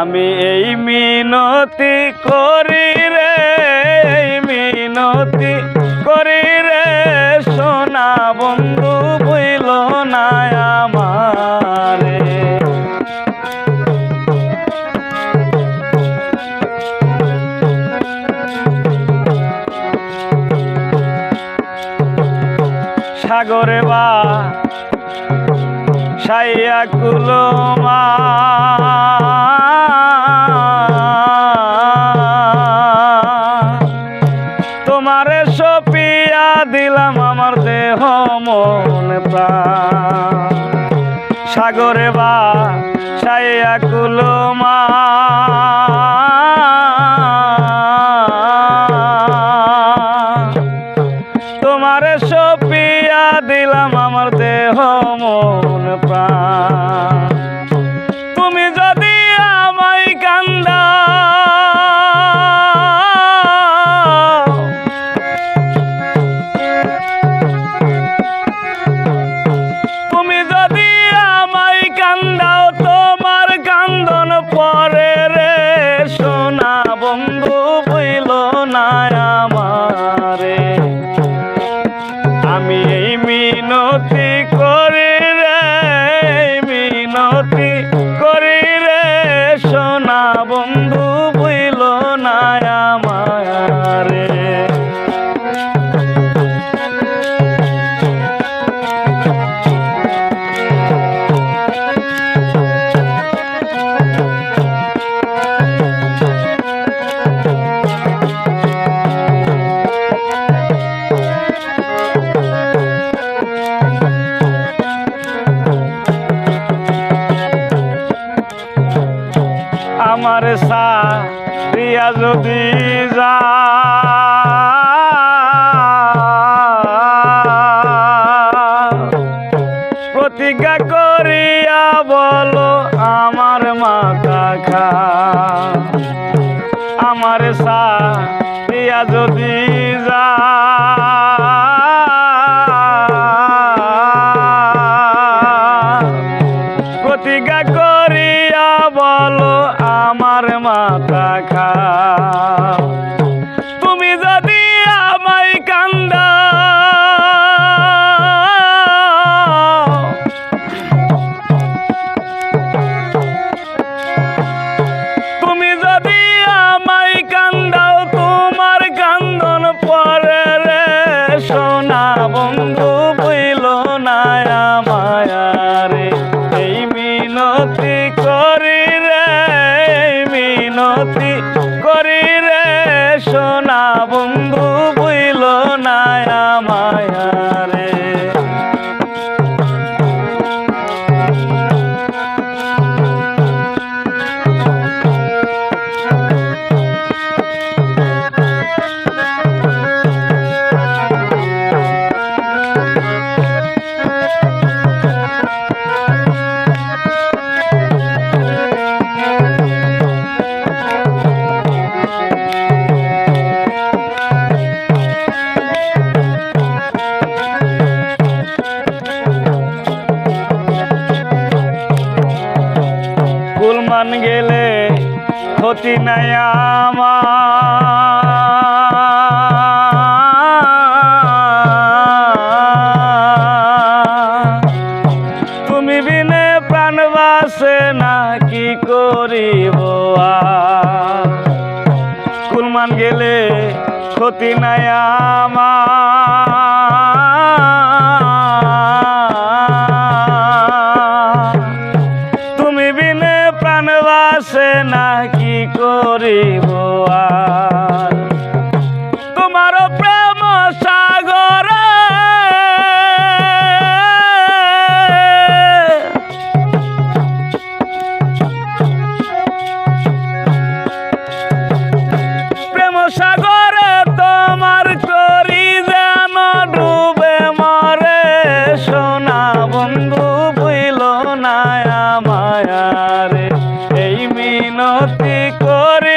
আমি এই মিনতি করি রে, এই মিনতি করি রে। সোনা বন্ধু বইল না আমারে। সাগরে বা সাইয়া কুলমা। তোমারে সপিয়া দিলাম আমার দেহ মন প্রাণ। সাগরে বা সাইয়া কুলমা। তোমারে আমারে। আমি এই মিনতি করি রে মিনতি আমার সা রিয়া যদি যা প্রতিজ্ঞা করিয়া বলো, আমার মাথা খা। আমার সা রিয়া যদি যা আমার মিনতি কুলমান গেলে ক্ষতি নাই আমার তুমি বিনে প্রাণ বাসে না, কি করিব? কুলমান গেলে ক্ষতি নাই আমার না কি করিব তোমার প্রেম সাগরে প্রেম সাগরে তোমার করি যেন ডুবে মরে। সোনা বন্ধু বুইল না মায়ারে এই মিনতি করি